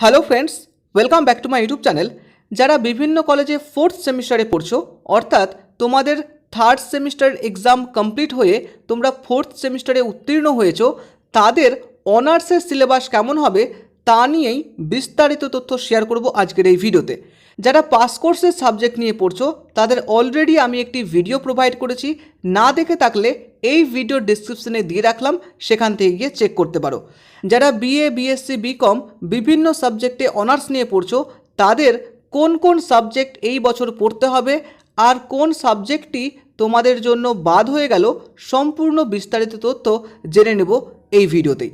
Hello friends welcome back to my YouTube channel যারা বিভিন্ন কলেজে ফোর্থ সেমিস্টারে পড়ছো, অর্থাৎ তোমাদের থার্ড সেমিস্টার এক্সাম কমপ্লিট হয়ে তোমরা ফোর্থ সেমিস্টারে উত্তীর্ণ হয়েছো, তাদের অনার্সের সিলেবাস কেমন হবে তা নিয়েই বিস্তারিত তথ্য শেয়ার করব আজকের এই ভিডিওতে যারা পাস কোর্সের সাবজেক্ট নিয়ে পড়ছো, তাদের অলরেডি আমি একটি ভিডিও প্রোভাইড করেছি। না দেখে থাকলে এই ভিডিও ডিসক্রিপশনে দিয়ে রাখলাম, সেখান থেকে গিয়ে চেক করতে পারো। যারা বিএ বিএসসি বিকম বিভিন্ন সাবজেক্টে অনার্স নিয়ে পড়ছো, তাদের কোন কোন সাবজেক্ট এই বছর পড়তে হবে আর কোন সাবজেক্টটি তোমাদের জন্য বাদ হয়ে গেল, সম্পূর্ণ বিস্তারিত তথ্য জেনে নেব এই ভিডিওতেই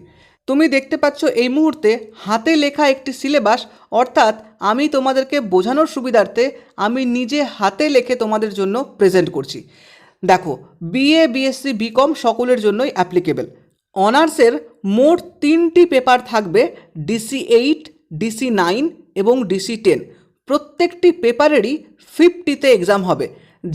তুমি দেখতে পাচ্ছ এই মুহূর্তে হাতে লেখা একটি সিলেবাস, অর্থাৎ আমি তোমাদেরকে বোঝানোর সুবিধার্থে আমি নিজে হাতে লেখে তোমাদের জন্য প্রেজেন্ট করছি। দেখো বিএ বিএসসি বিকম সকলের জন্যই অ্যাপ্লিকেবল অনার্সের মোট তিনটি পেপার থাকবে ডিসি এইট ডিসি নাইন এবং ডিসি টেন প্রত্যেকটি পেপারেরই ফিফটিতে এক্সাম হবে।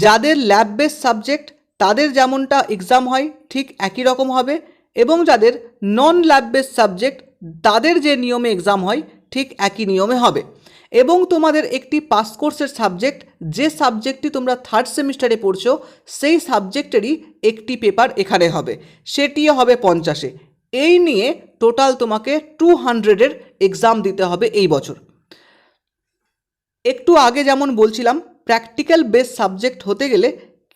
যাদের ল্যাব বেস সাবজেক্ট তাদের যেমনটা এক্সাম হয়, ঠিক একই রকম হবে। এবং যাদের নন ল্যাব বেস সাবজেক্ট তাদের যে নিয়মে এক্সাম হয়, ঠিক একই নিয়মে হবে। এবং তোমাদের একটি পাস কোর্সের সাবজেক্ট যে সাবজেক্টটি তোমরা থার্ড সেমিস্টারে পড়ছো, সেই সাবজেক্টেরই একটি পেপার এখানে হবে। সেটিও হবে পঞ্চাশে। এই নিয়ে টোটাল তোমাকে টু হান্ড্রেডের এক্সাম দিতে হবে এই বছর। একটু আগে যেমন বলছিলাম প্র্যাকটিক্যাল বেস সাবজেক্ট হতে গেলে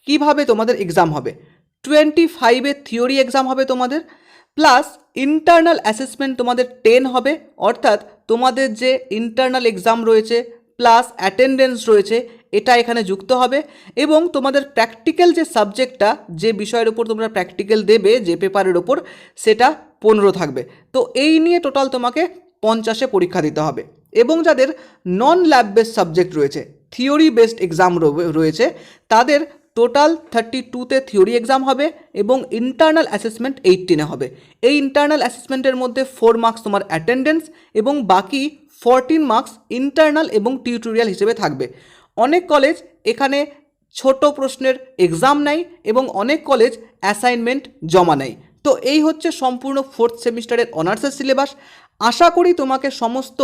কীভাবে তোমাদের এক্সাম হবে? টোয়েন্টি ফাইভের থিওরি এক্সাম হবে তোমাদের প্লাস ইন্টারনাল অ্যাসেসমেন্ট তোমাদের টেন হবে, অর্থাৎ তোমাদের যে ইন্টারনাল এক্সাম রয়েছে প্লাস অ্যাটেন্ডেন্স রয়েছে, এটা এখানে যুক্ত হবে, এবং তোমাদের প্র্যাকটিক্যাল যে সাবজেক্টটা যে বিষয়ের উপর তোমরা প্র্যাকটিক্যাল দেবে, যে পেপারের ওপর সেটা পনেরো থাকবে। তো এই নিয়ে টোটাল তোমাকে পঞ্চাশে পরীক্ষা দিতে হবে। এবং যাদের নন ল্যাব বেসড সাবজেক্ট রয়েছে থিওরি বেসড এক্সাম রয়েছে, তাদের টোটাল থার্টি টুতে থিওরি এক্সাম হবে এবং ইন্টারনাল অ্যাসেসমেন্ট এইটিনে হবে। এই ইন্টারনাল অ্যাসেসমেন্টের মধ্যে ফোর মার্কস তোমার অ্যাটেন্ডেন্স এবং বাকি ফোরটিন মার্কস ইন্টারনাল এবং টিউটোরিয়াল হিসেবে থাকবে। অনেক কলেজ এখানে ছোট প্রশ্নের এক্সাম নেয় এবং অনেক কলেজ অ্যাসাইনমেন্ট জমা নেয়। তো এই হচ্ছে সম্পূর্ণ ফোর্থ সেমিস্টারের অনার্সের সিলেবাস আশা করি তোমাকে সমস্ত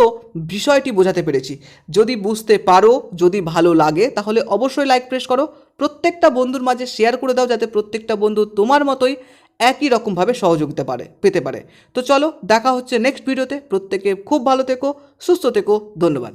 বিষয়টি বোঝাতে পেরেছি। যদি বুঝতে পারো, যদি ভালো লাগে, তাহলে অবশ্যই লাইক প্রেস করো। প্রত্যেকটা বন্ধুর মাঝে শেয়ার করে দাও, যাতে প্রত্যেকটা বন্ধু তোমার মতোই একই রকমভাবে সহযোগিতা পারে, পেতে পারে। তো চলো, দেখা হচ্ছে নেক্সট ভিডিওতে প্রত্যেকে খুব ভালো থেকো, সুস্থ থেকো। ধন্যবাদ।